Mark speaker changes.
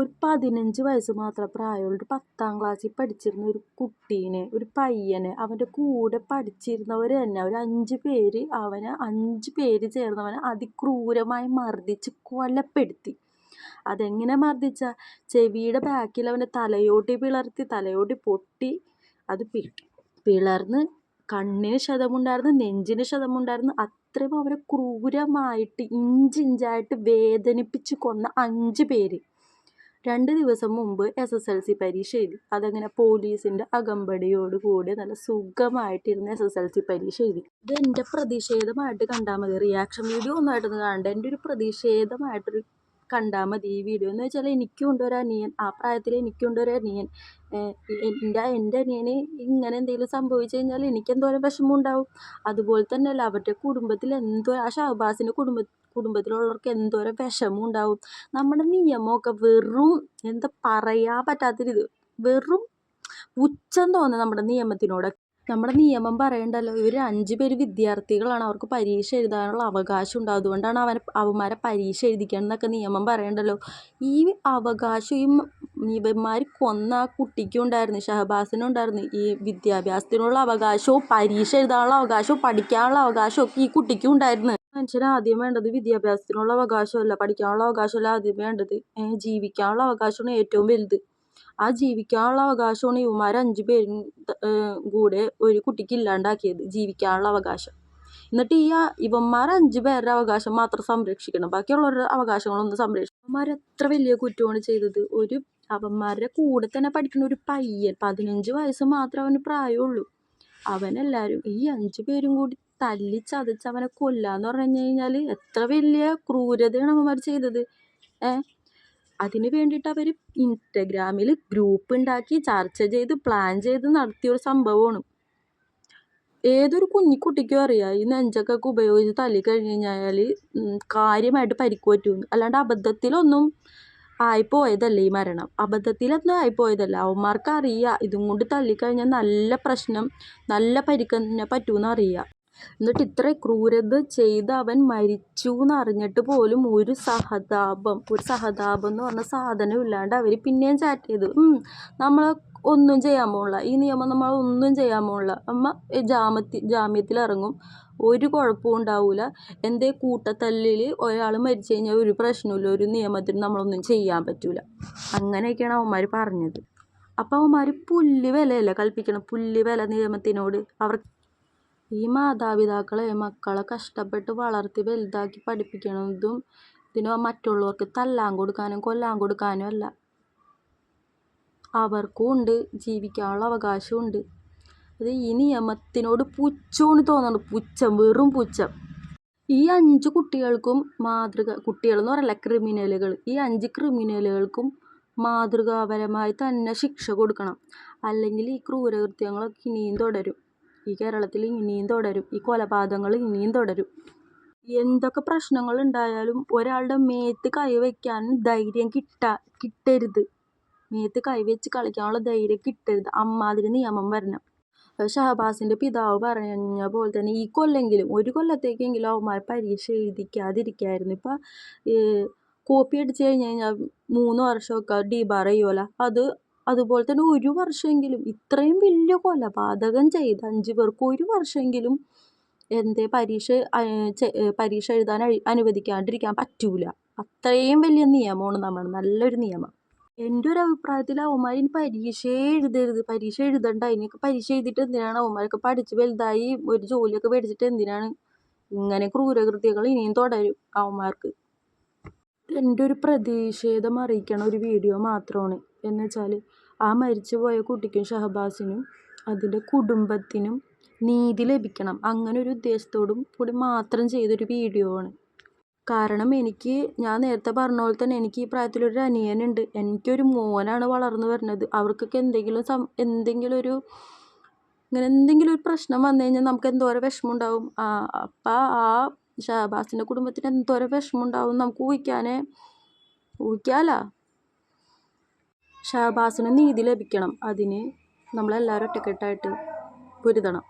Speaker 1: ഒരു പതിനഞ്ച് വയസ്സ് മാത്രം പ്രായമുള്ള ഒരു പത്താം ക്ലാസ്സിൽ പഠിച്ചിരുന്ന ഒരു കുട്ടീനെ ഒരു പയ്യനെ അവന്റെ കൂടെ പഠിച്ചിരുന്നവർ തന്നെ ഒരു അഞ്ച് പേര് അവനെ അഞ്ച് പേര് ചേർന്നവനെ അതിക്രൂരമായി മർദ്ദിച്ച് കൊലപ്പെടുത്തി. അതെങ്ങനെ മർദ്ദിച്ച? ചെവിയുടെ ബാക്കിൽ അവന്റെ തലയോട്ടി പിളർത്തി തലയോട്ടി പൊട്ടി. അത് പി പിളർന്ന് കണ്ണിന് ക്ഷതമുണ്ടായിരുന്നു നെഞ്ചിന് ക്ഷതമുണ്ടായിരുന്നു. അത്രയും അവരെ ക്രൂരമായിട്ട് ഇഞ്ചിഞ്ചായിട്ട് വേദനിപ്പിച്ച് കൊന്ന അഞ്ച് പേര്. രണ്ട് ദിവസം മുമ്പ് എസ് എസ് എൽ സി പരീക്ഷ എഴുതി. അതങ്ങനെ പോലീസിന്റെ അകമ്പടിയോടുകൂടി നല്ല സുഖമായിട്ടിരുന്ന എസ് എസ് എൽ സി പരീക്ഷ എഴുതി. ഇത് എന്റെ പ്രതിഷേധമായിട്ട് കണ്ടാൽ മതി. റിയാക്ഷൻ വീഡിയോ ഒന്നായിട്ടൊന്നും കാണണ്ട. എന്റെ ഒരു പ്രതിഷേധമായിട്ടൊരു കണ്ടാൽ മതി ഈ വീഡിയോ. എന്ന് വെച്ചാൽ എനിക്കും ഉണ്ടൊരാ ഒരു അനിയൻ. ആ പ്രായത്തിൽ എനിക്കും ഉണ്ടൊരാ ഒരു അനിയൻ. എന്റെ എന്റെ അനിയന് ഇങ്ങനെ എന്തെങ്കിലും സംഭവിച്ചു കഴിഞ്ഞാൽ എനിക്ക് എന്തോരം വിഷമം ഉണ്ടാവും. അതുപോലെ തന്നെയല്ല അവരുടെ കുടുംബത്തിൽ എന്തോ ആ ഷഹബാസിന്റെ കുടുംബ കുടുംബത്തിലുള്ളവർക്ക് എന്തോരം വിഷമം ഉണ്ടാവും. നമ്മുടെ നിയമമൊക്കെ വെറും എന്താ പറയാൻ പറ്റാത്തൊരിത്. വെറും പുച്ഛം തോന്നുന്നു നമ്മുടെ നിയമത്തിനോട് നമ്മുടെ നിയമം പറയണ്ടല്ലോ. ഇവർ അഞ്ച് പേര് വിദ്യാർത്ഥികളാണ്. അവർക്ക് പരീക്ഷ എഴുതാനുള്ള അവകാശം ഉണ്ട് അതുകൊണ്ടാണ് അവരെ അവന്മാരെ പരീക്ഷ എഴുതിക്കണം എന്നൊക്കെ നിയമം പറയണ്ടല്ലോ. ഈ അവകാശം ഈ ഇവന്മാർ കൊന്ന ആ കുട്ടിക്കും ഉണ്ടായിരുന്നു ഷഹബാസിനും ഉണ്ടായിരുന്നു. ഈ വിദ്യാഭ്യാസത്തിനുള്ള അവകാശവും പരീക്ഷ എഴുതാനുള്ള അവകാശവും പഠിക്കാനുള്ള അവകാശവും ഒക്കെ ഈ കുട്ടിക്കും ഉണ്ടായിരുന്നു. മനുഷ്യന് ആദ്യം വേണ്ടത് വിദ്യാഭ്യാസത്തിനുള്ള അവകാശമല്ല പഠിക്കാനുള്ള അവകാശമല്ല ആദ്യം വേണ്ടത്. ജീവിക്കാനുള്ള അവകാശമാണ് ഏറ്റവും വലുത്. ആ ജീവിക്കാനുള്ള അവകാശമാണ് ഇവന്മാർ അഞ്ച് പേരും കൂടെ ഒരു കുട്ടിക്ക് ഇല്ലാണ്ടാക്കിയത് ജീവിക്കാനുള്ള അവകാശം. എന്നിട്ട് ഈ ഇവന്മാർ അഞ്ച് പേരുടെ അവകാശം മാത്രം സംരക്ഷിക്കണം. ബാക്കിയുള്ളവരുടെ അവകാശങ്ങളൊന്നും സംരക്ഷിക്കണം. അവന്മാർ എത്ര വലിയ കുറ്റമാണ് ചെയ്തത്? ഒരു അവന്മാരുടെ കൂടെ തന്നെ പഠിക്കുന്ന ഒരു പയ്യൻ പതിനഞ്ച് വയസ്സ് മാത്രമേ അവന് പ്രായമുള്ളൂ. അവനെല്ലാവരും ഈ അഞ്ച് പേരും കൂടി തല്ലി അവനെ കൊല്ലാന്ന് പറഞ്ഞു കഴിഞ്ഞാൽ എത്ര വലിയ ക്രൂരതയാണ് അവന്മാർ ചെയ്തത്? ഏഹ് അതിന് വേണ്ടിയിട്ട് അവർ ഇൻസ്റ്റഗ്രാമിൽ ഗ്രൂപ്പ് ഉണ്ടാക്കി ചർച്ച ചെയ്ത് പ്ലാൻ ചെയ്ത് നടത്തിയ ഒരു സംഭവമാണ്. ഏതൊരു കുഞ്ഞിക്കുട്ടിക്കും അറിയാം ഈ നെഞ്ചൊക്കെ ഉപയോഗിച്ച് തല്ലി കഴിഞ്ഞ് കഴിഞ്ഞാൽ കാര്യമായിട്ട് പരിക്ക് പറ്റുമെന്ന് അല്ലാണ്ട് അബദ്ധത്തിലൊന്നും ആയിപ്പോയതല്ല ഈ മരണം? അബദ്ധത്തിലൊന്നും ആയിപ്പോയതല്ല. അവന്മാർക്ക് അറിയാം ഇതും കൊണ്ട് തല്ലിക്കഴിഞ്ഞാൽ നല്ല പ്രശ്നം നല്ല പരിക്ക് തന്നെ പറ്റുമെന്ന് അറിയാം. എന്നിട്ട് ഇത്ര ക്രൂരത ചെയ്ത് അവൻ മരിച്ചു എന്നറിഞ്ഞിട്ട് പോലും ഒരു സഹതാപം ഒരു സഹതാപം എന്ന് പറഞ്ഞ സാധനം ഇല്ലാണ്ട് അവർ പിന്നെയും ചാറ്റ് ചെയ്തു. നമ്മൾ ഒന്നും ചെയ്യാൻ പോണില്ല. ഈ നിയമം നമ്മൾ ഒന്നും ചെയ്യാൻ പോണില്ല. അമ്മ ജാമ്യത്തിൽ ജാമ്യത്തിൽ ഇറങ്ങും. ഒരു കുഴപ്പവും ഉണ്ടാവില്ല എന്തേ കൂട്ടത്തല്ലിൽ ഒരാൾ മരിച്ചു കഴിഞ്ഞാൽ ഒരു പ്രശ്നമില്ല ഒരു നിയമത്തിന് നമ്മളൊന്നും ചെയ്യാൻ പറ്റില്ല അങ്ങനെയൊക്കെയാണ് അവന്മാർ പറഞ്ഞത്. അപ്പോൾ അവന്മാർ പുല്ല് വിലയല്ല കൽപ്പിക്കണം? പുല്ല് വില നിയമത്തിനോട് അവർ ഈ മാതാപിതാക്കളെ മക്കളെ കഷ്ടപ്പെട്ട് വളർത്തി വലുതാക്കി പഠിപ്പിക്കണതും ഇതിന് മറ്റുള്ളവർക്ക് തല്ലാൻ കൊടുക്കാനും കൊല്ലാൻ കൊടുക്കാനും അല്ല. അവർക്കും ഉണ്ട് ജീവിക്കാനുള്ള അവകാശമുണ്ട് അത് ഈ നിയമത്തിനോട് പുച്ഛമാണ് തോന്നുന്നത് പുച്ഛം വെറും പുച്ഛം. ഈ അഞ്ച് കുട്ടികൾക്കും മാതൃക കുട്ടികൾ എന്ന് പറയല്ല ക്രിമിനലുകൾ. ഈ അഞ്ച് ക്രിമിനലുകൾക്കും മാതൃകാപരമായി തന്നെ ശിക്ഷ കൊടുക്കണം. അല്ലെങ്കിൽ ഈ ക്രൂരകൃത്യങ്ങളൊക്കെ ഇനിയും തുടരും. ഈ കേരളത്തിൽ ഇനിയും തുടരും. ഈ കൊലപാതകങ്ങൾ ഇനിയും തുടരും. എന്തൊക്കെ പ്രശ്നങ്ങൾ ഉണ്ടായാലും ഒരാളുടെ മേത്ത് കൈ വയ്ക്കാൻ ധൈര്യം കിട്ട കിട്ടരുത്. മേത്ത് കൈ വെച്ച് കളിക്കാനുള്ള ധൈര്യം കിട്ടരുത്. അമ്മാതിരി നിയമം വരണം. ഷഹബാസിന്റെ പിതാവ് പറഞ്ഞ പോലെ തന്നെ ഈ കൊല്ലെങ്കിലും ഒരു കൊല്ലത്തേക്കെങ്കിലും അവന്മാർ പരീക്ഷ എഴുതിക്കാതിരിക്കായിരുന്നു. ഇപ്പം കോപ്പി അടിച്ചു കഴിഞ്ഞ് കഴിഞ്ഞാൽ മൂന്ന് വർഷമൊക്കെ ഡീബാർ ചെയ്യുമല്ലോ അത് അതുപോലെ തന്നെ ഒരു വർഷമെങ്കിലും ഇത്രയും വലിയ കൊലപാതകം ചെയ്ത അഞ്ച് പേർക്ക് ഒരു വർഷമെങ്കിലും എന്തേ പരീക്ഷ പരീക്ഷ എഴുതാൻ അനുവദിക്കാണ്ടിരിക്കാൻ പറ്റൂല. അത്രയും വലിയ നിയമമാണ് നമ്മൾ നല്ലൊരു നിയമം. എന്റെ ഒരു അഭിപ്രായത്തിൽ അവന്മാർ ഇനി പരീക്ഷയെ എഴുതരുത്. പരീക്ഷ എഴുതണ്ട. ഇനിയൊക്കെ പരീക്ഷ എഴുതിയിട്ട് എന്തിനാണ് അവന്മാരൊക്കെ പഠിച്ച് വലുതായി ഒരു ജോലിയൊക്കെ മേടിച്ചിട്ട് എന്തിനാണ് ഇങ്ങനെ ക്രൂരകൃത്യങ്ങൾ ഇനിയും തുടരും അവന്മാർക്ക്? എന്റെ ഒരു പ്രതിഷേധം അറിയിക്കണ ഒരു വീഡിയോ മാത്രമാണ്. എന്ന് വെച്ചാൽ ആ മരിച്ചു പോയ കുട്ടിക്കും ഷഹബാസിനും അതിന്റെ കുടുംബത്തിനും നീതി ലഭിക്കണം. അങ്ങനെ ഒരു ഉദ്ദേശത്തോടും കൂടി മാത്രം ചെയ്തൊരു വീഡിയോ ആണ്. കാരണം എനിക്ക് ഞാൻ നേരത്തെ പറഞ്ഞ പോലെ തന്നെ എനിക്ക് ഈ പ്രായത്തിലൊരു അനിയനുണ്ട്. എനിക്കൊരു മോനാണ് വളർന്നു വരുന്നത്. അവർക്കൊക്കെ എന്തെങ്കിലും സം എന്തെങ്കിലും ഒരു ഇങ്ങനെ എന്തെങ്കിലും ഒരു പ്രശ്നം വന്നു കഴിഞ്ഞാൽ നമുക്ക് എന്തോരം വിഷമം ഉണ്ടാവും ആ അപ്പം ആ ഷഹബാസിന്റെ കുടുംബത്തിന് എന്തോരം വിഷമം ഉണ്ടാവും നമുക്ക് ഊഹിക്കാനേ ഊഹിക്കാമല്ലോ ഷഹബാസിന് നീതി ലഭിക്കണം. അതിന് നമ്മളെല്ലാവരും ഒറ്റക്കെട്ടായിട്ട് പൊരുതണം.